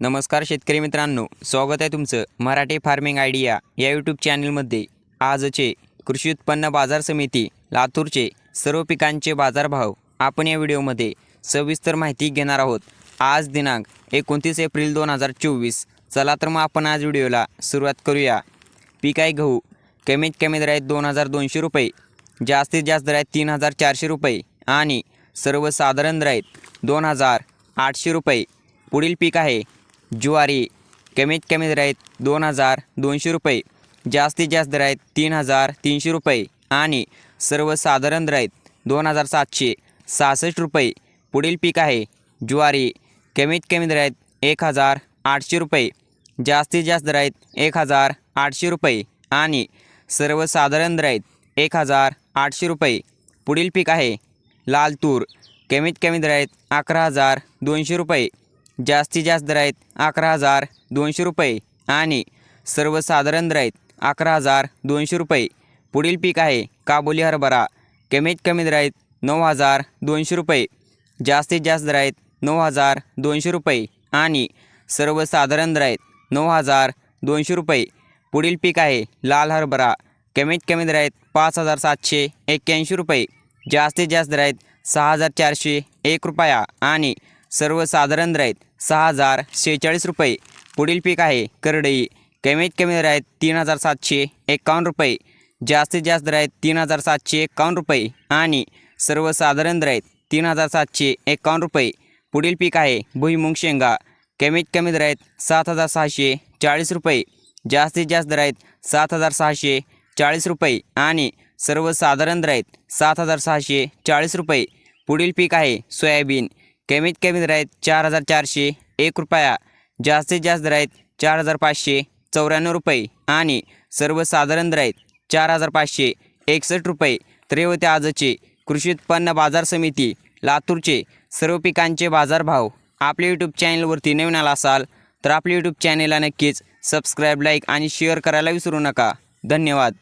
नमस्कार शेतकरी मित्रांनो स्वागत आहे तुमचं मराठी फार्मिंग आयडिया या यूट्यूब चॅनलमध्ये. आजचे कृषी उत्पन्न बाजार समिती लातूरचे सर्व पिकांचे बाजारभाव आपण या व्हिडिओमध्ये सविस्तर माहिती घेणार आहोत. आज दिनांक एकोणतीस एप्रिल दोन हजार चोवीस. चला तर मग आपण आज व्हिडिओला सुरुवात करूया. पीक आहे गहू कमीत कमी दर आहेत दोन हजार दोनशे रुपये जास्तीत जास्त दर आहेत तीन हजार चारशे रुपये आणि सर्वसाधारण दर आहेत दोन हजार आठशे रुपये. पुढील पीक आहे ज्वारी कमीत कमी दर आहेत दोन हजार दोनशे रुपये जास्तीत जास्त दर आहेत तीन हजार तीनशे रुपये आणि सर्वसाधारण दर आहेत दोन हजार सातशे सहासष्ट रुपये. पुढील पीक आहे ज्वारी कमीत कमी दर आहेत एक हजार आठशे रुपये जास्तीत जास्त दर आहेत एक हजार आठशे रुपये आणि सर्वसाधारण दर आहेत एक हजार आठशे रुपये. पुढील पीक आहे लाल तूर कमीत कमी दर आहेत अकरा हजार दोनशे रुपये. जास्तीत जास्त दर आहेत अकरा हजार दोनशे रुपये आणि सर्वसाधारण दर आहेत अकरा हजार दोनशे रुपये. पुढील पीक आहे काबुली हरभरा. कमीत कमी दर आहेत नऊ हजार दोनशे रुपये. जास्तीत जास्त दर आहेत नऊ हजार दोनशे रुपये आणि सर्वसाधारण दर आहेत नऊ हजार दोनशे रुपये. पुढील पीक आहे लाल हरभरा. कमीत कमी दर आहेत पाच हजार सातशे एक्क्याऐंशी रुपये. जास्तीत जास्त दर आहेत सहा हजार चारशे एक रुपया आणि सर्वसाधारण दर सहा हजार शेहेचाळीस रुपये. पुढील पीक आहे करडई. कमीत कमी दर आहेत तीन हजार सातशे एकावन्न रुपये. जास्तीत जास्त दर आहेत तीन हजार सातशे एकावन्न रुपये. आणि सर्वसाधारण दर आहेत तीन हजार सातशे एकावन्न रुपये. पुढील पीक आहे भुईमुंग शेंगा. कमीत कमी दर आहेत सात हजार सहाशे चाळीस रुपये. जास्तीत जास्त दर आहेत सात हजार सहाशे चाळीस रुपये. आणि सर्वसाधारण दर आहेत सात हजार सहाशे चाळीस रुपये. पुढील पीक आहे सोयाबीन. कमीत कमी दर आहेत चार हजार चारशे एक रुपया. जास्तीत जास्त दर आहेत चार हजार पाचशे चौऱ्याण्णव रुपये. आणि सर्वसाधारण दर आहेत चार हजार पाचशे एकसष्ट रुपये. तर होते आजचे कृषी उत्पन्न बाजार समिती लातूरचे सर्व पिकांचे बाजारभाव. आपल्या यूट्यूब चॅनलवरती नवीन आला असाल तर आपल्या यूट्यूब चॅनलला नक्कीच सबस्क्राईब लाईक आणि शेअर करायला विसरू नका. धन्यवाद.